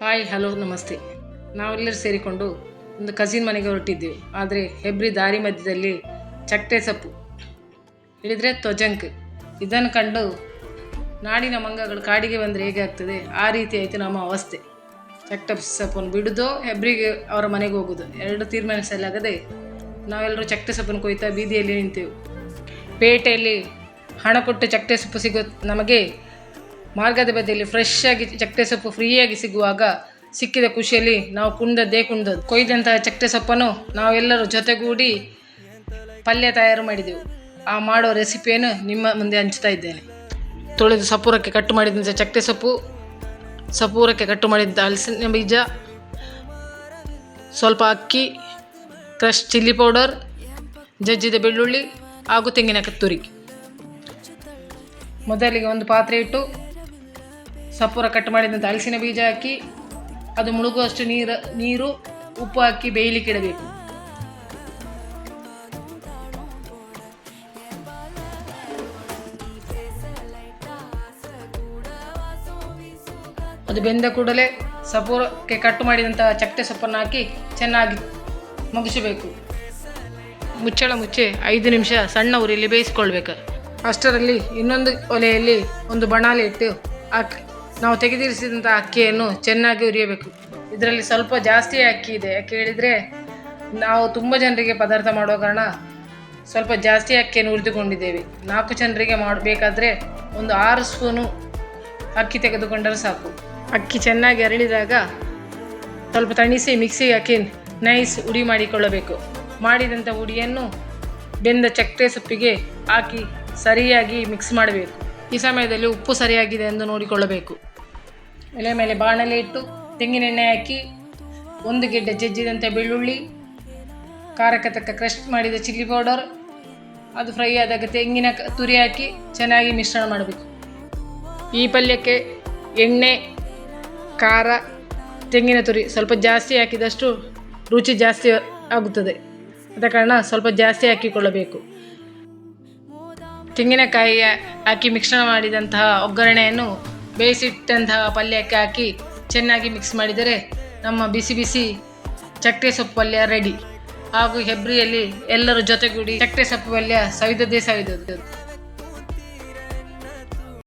Hi, hello, ನಮಸ್ತೆ. ನಾವೆಲ್ಲರೂ ಸೇರಿಕೊಂಡು ಒಂದು ಕಸಿನ್ ಮನೆಗೆ ಹೊರಟಿದ್ದೀವಿ ಆದರೆ ಹೆಬ್ರಿ ದಾರಿ ಮಧ್ಯದಲ್ಲಿ ಚಟ್ಟೆ ಸೊಪ್ಪು ಹೇಳಿದರೆ ತ್ವಜಂಕ್ ಇದನ್ನು ಕಂಡು ನಾಡಿನ ಮಂಗಗಳು ಕಾಡಿಗೆ ಬಂದರೆ ಹೇಗೆ ಆಗ್ತದೆ, ಆ ರೀತಿ ಆಯಿತು ನಮ್ಮ ಅವಸ್ಥೆ. ಚಟ್ಟೆ ಸೊಪ್ಪನ್ನು ಬಿಡೋದು ಹೆಬ್ರಿಗೆ ಅವರ ಮನೆಗೆ ಹೋಗೋದು. ಎರಡು ತೀರ್ಮಾನಿಸಲಾಗದೆ ನಾವೆಲ್ಲರೂ ಚಟ್ಟೆ ಸೊಪ್ಪನ್ನು ಕೊಯ್ತಾ ಬೀದಿಯಲ್ಲಿ ನಿಂತೆವು. ಪೇಟೆಯಲ್ಲಿ ಹಣ ಕೊಟ್ಟು ಚಟ್ಟೆ ಸೊಪ್ಪು ಸಿಗೋ ನಮಗೆ ಮಾರ್ಗದ ಬದಿಯಲ್ಲಿ ಫ್ರೆಶ್ ಆಗಿ ಚಕ್ಕೆ ಸೊಪ್ಪು ಫ್ರೀಯಾಗಿ ಸಿಗುವಾಗ ಸಿಕ್ಕಿದ ಖುಷಿಯಲ್ಲಿ ನಾವು ಕುಂದದ್ದೇ ಕುಂದದ್ದು. ಕೊಯ್ದಂತಹ ಚಕ್ಕೆ ಸೊಪ್ಪನ್ನು ನಾವೆಲ್ಲರೂ ಜೊತೆಗೂಡಿ ಪಲ್ಯ ತಯಾರು ಮಾಡಿದೆವು. ಆ ಮಾಡೋ ರೆಸಿಪಿಯನ್ನು ನಿಮ್ಮ ಮುಂದೆ ಹಂಚ್ತಾ ಇದ್ದೇನೆ. ತೊಳೆದು ಸಪೂರಕ್ಕೆ ಕಟ್ಟು ಮಾಡಿದಂಥ ಚಕ್ಕೆ ಸೊಪ್ಪು, ಸಪೂರಕ್ಕೆ ಕಟ್ಟು ಮಾಡಿದ್ದ ಹಲಸಿನ ಬೀಜ, ಸ್ವಲ್ಪ ಅಕ್ಕಿ ಕ್ರಶ್ ಚಿಲ್ಲಿ ಪೌಡರ್ ಜಜ್ಜಿದ ಬೆಳ್ಳುಳ್ಳಿ ಹಾಗೂ ತೆಂಗಿನ ತುರಿ ಮೊದಲಿಗೆ ಒಂದು ಪಾತ್ರೆ ಇಟ್ಟು ಸಪೂರ ಕಟ್ ಮಾಡಿದಂಥ ಹಲಸಿನ ಬೀಜ ಹಾಕಿ ಅದು ಮುಳುಗುವಷ್ಟು ನೀರು ನೀರು, ಉಪ್ಪು ಹಾಕಿ ಬೇಯಲಿಕ್ಕೆ ಇಡಬೇಕು. ಅದು ಬೆಂದ ಕೂಡಲೇ ಸಪೂರಕ್ಕೆ ಕಟ್ ಮಾಡಿದಂಥ ಚಕ್ಕೆ ಸೊಪ್ಪನ್ನು ಹಾಕಿ ಚೆನ್ನಾಗಿ ಮುಗಿಸಬೇಕು. ಮುಚ್ಚಳ ಮುಚ್ಚಿ ಐದು ನಿಮಿಷ ಸಣ್ಣ ಉರಿಯಲ್ಲಿ ಬೇಯಿಸ್ಕೊಳ್ಬೇಕು. ಅಷ್ಟರಲ್ಲಿ ಇನ್ನೊಂದು ಒಲೆಯಲ್ಲಿ ಒಂದು ಬಣಾಲಿ ಇಟ್ಟು ಅಕ್ಕಿ ನಾವು ತೆಗೆದಿರಿಸಿದಂಥ ಅಕ್ಕಿಯನ್ನು ಚೆನ್ನಾಗಿ ಉರಿಯಬೇಕು. ಇದರಲ್ಲಿ ಸ್ವಲ್ಪ ಜಾಸ್ತಿ ಅಕ್ಕಿ ಇದೆ. ಯಾಕೆ ಹೇಳಿದರೆ ನಾವು ತುಂಬ ಜನರಿಗೆ ಪದಾರ್ಥ ಮಾಡೋ ಕಾರಣ ಸ್ವಲ್ಪ ಜಾಸ್ತಿ ಅಕ್ಕಿಯನ್ನು ಉರಿದುಕೊಂಡಿದ್ದೇವೆ. ನಾಲ್ಕು ಜನರಿಗೆ ಮಾಡಬೇಕಾದ್ರೆ ಒಂದು ಆರು ಸ್ಪೂನು ಅಕ್ಕಿ ತೆಗೆದುಕೊಂಡರೆ ಸಾಕು. ಅಕ್ಕಿ ಚೆನ್ನಾಗಿ ಅರಳಿದಾಗ ಸ್ವಲ್ಪ ತಣಿಸಿ ಮಿಕ್ಸಿಗೆ ಹಾಕಿ ನೈಸ್ ಉಡಿ ಮಾಡಿಕೊಳ್ಳಬೇಕು. ಮಾಡಿದಂಥ ಉಡಿಯನ್ನು ಬೆಂದ ಚಕ್ಕೆ ಸೊಪ್ಪಿಗೆ ಹಾಕಿ ಸರಿಯಾಗಿ ಮಿಕ್ಸ್ ಮಾಡಬೇಕು. ಈ ಸಮಯದಲ್ಲಿ ಉಪ್ಪು ಸರಿಯಾಗಿದೆ ಎಂದು ನೋಡಿಕೊಳ್ಳಬೇಕು. ಎಲೆ ಮೇಲೆ ಬಾಣಲೆ ಇಟ್ಟು ತೆಂಗಿನೆಣ್ಣೆ ಹಾಕಿ ಒಂದು ಗೆಡ್ಡೆ ಜಜ್ಜಿದಂಥ ಬೆಳ್ಳುಳ್ಳಿ, ಖಾರಕ್ಕೆ ತಕ್ಕ ಕ್ರಶ್ ಮಾಡಿದ ಚಿಲ್ಲಿ ಪೌಡರ್ ಅದು ಫ್ರೈ ಆದಾಗ ತೆಂಗಿನ ತುರಿ ಹಾಕಿ ಚೆನ್ನಾಗಿ ಮಿಶ್ರಣ ಮಾಡಬೇಕು. ಈ ಪಲ್ಯಕ್ಕೆ ಎಣ್ಣೆ, ಖಾರ, ತೆಂಗಿನ ತುರಿ ಸ್ವಲ್ಪ ಜಾಸ್ತಿ ಹಾಕಿದಷ್ಟು ರುಚಿ ಜಾಸ್ತಿ ಆಗುತ್ತದೆ. ಆದ ಕಾರಣ ಸ್ವಲ್ಪ ಜಾಸ್ತಿ ಹಾಕಿಕೊಳ್ಳಬೇಕು. ತೆಂಗಿನಕಾಯಿ ಹಾಕಿ ಮಿಶ್ರಣ ಮಾಡಿದಂತಹ ಒಗ್ಗರಣೆಯನ್ನು ಬೇಯಿಸಿಟ್ಟಂತಹ ಪಲ್ಯಕ್ಕೆ ಹಾಕಿ ಚೆನ್ನಾಗಿ ಮಿಕ್ಸ್ ಮಾಡಿದರೆ ನಮ್ಮ ಬಿಸಿ ಬಿಸಿ ಚಕ್ಕೆ ಸೊಪ್ಪು ಪಲ್ಯ ರೆಡಿ ಹಾಗೂ ಹೆಬ್ರಿಯಲ್ಲಿ ಎಲ್ಲರೂ ಜೊತೆಗೂಡಿ ಚಕ್ಕೆ ಸೊಪ್ಪು ಪಲ್ಯ ಸವಿದದ್ದೇ ಸವಿದದ್ದು.